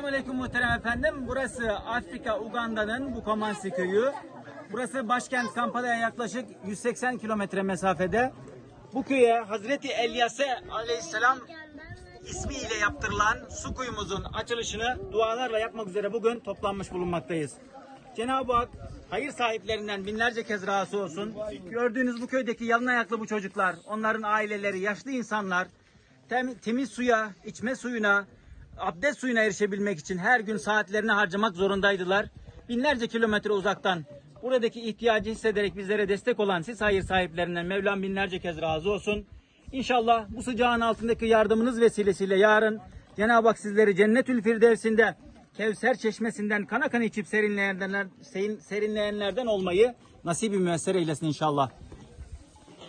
Selamünaleyküm muhterem efendim. Burası Afrika Uganda'nın Bukomansi köyü. Burası başkent Kampala'ya yaklaşık 180 kilometre mesafede. Bu köye Hazreti Elyase aleyhisselam ismiyle yaptırılan su kuyumuzun açılışını dualarla yapmak üzere bugün toplanmış bulunmaktayız. Cenab-ı Hak hayır sahiplerinden binlerce kez razı olsun. Gördüğünüz bu köydeki yalın ayaklı bu çocuklar, onların aileleri, yaşlı insanlar tem- temiz suya, içme suyuna, abdest suyuna erişebilmek için her gün saatlerini harcamak zorundaydılar. Binlerce kilometre uzaktan buradaki ihtiyacı hissederek bizlere destek olan siz hayır sahiplerinden Mevlam binlerce kez razı olsun. İnşallah bu sıcağın altındaki yardımınız vesilesiyle yarın Cenab-ı Hak sizleri Cennetül Firdevs'inde Kevser çeşmesinden kana kan içip serinleyenlerden, serin- serinleyenlerden olmayı nasip-i müessere eylesin inşallah.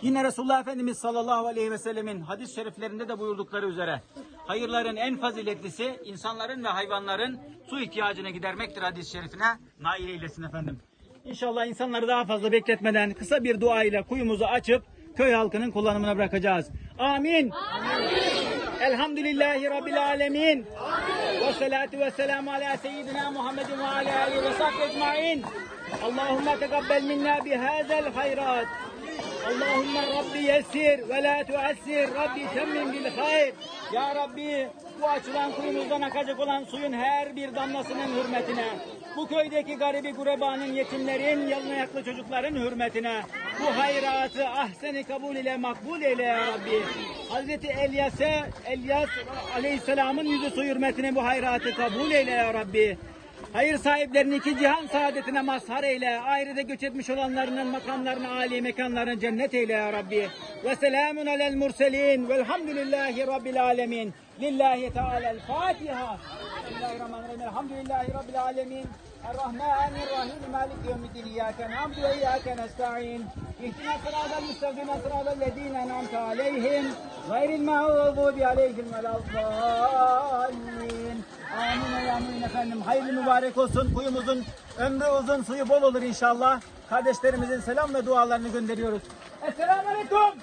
Yine Resulullah Efendimiz sallallahu aleyhi ve sellemin hadis-i şeriflerinde de buyurdukları üzere hayırların en faziletlisi insanların ve hayvanların su ihtiyacını gidermektir hadis-i şerifine nail eylesin efendim. İnşallah insanları daha fazla bekletmeden kısa bir dua ile kuyumuzu açıp köy halkının kullanımına bırakacağız. Amin. Elhamdülillahi Rabbil alemin. Ve salatu ve selamu ala seyyidina Muhammedin ve ala alihi ve sahbihi ecmain. Allahümme tegabbel minna bihazel hayrat. Allahümme Rabbi yessir ve la tuassir. Rabbi temmin bil hayr. Ya Rabbi bu açılan kuyumuzdan akacak olan suyun her bir damlasının hürmetine, bu köydeki garibi gurebanın, yetimlerin, yalın ayaklı çocukların hürmetine, bu hayratı ahseni kabul ile makbul eyle ya Rabbi. Hazreti Elyas'e, Elyas Aleyhisselam'ın yüzü su hürmetine bu hayratı kabul eyle ya Rabbi. Hayır sahiplerini iki cihan saadetine mazhar eyle. Ahirete göç etmiş olanlarının makamlarını, âli mekanlarını cennet eyle ya Rabbi. Ve selamun alel murselin. Velhamdülillahi Rabbil alemin. Lillahi Teala'l Fatiha. Bismillahirrahmanirrahim. Elhamdülillahi Rabbil alemin. Errahmanirrahim. Malik yevmiddin. İyyâke na'budu ve iyyâke nesta'in. İhdina sıratal müstakime sıratal lezîne en'amte aleyhim. Gayril mağdubi aleyhim veleddâllin. Amin ey amin efendim. Hayırlı mübarek olsun. Kuyumuzun ömrü uzun, suyu bol olur inşallah. Kardeşlerimizin selam ve dualarını gönderiyoruz. Esselamu aleyküm.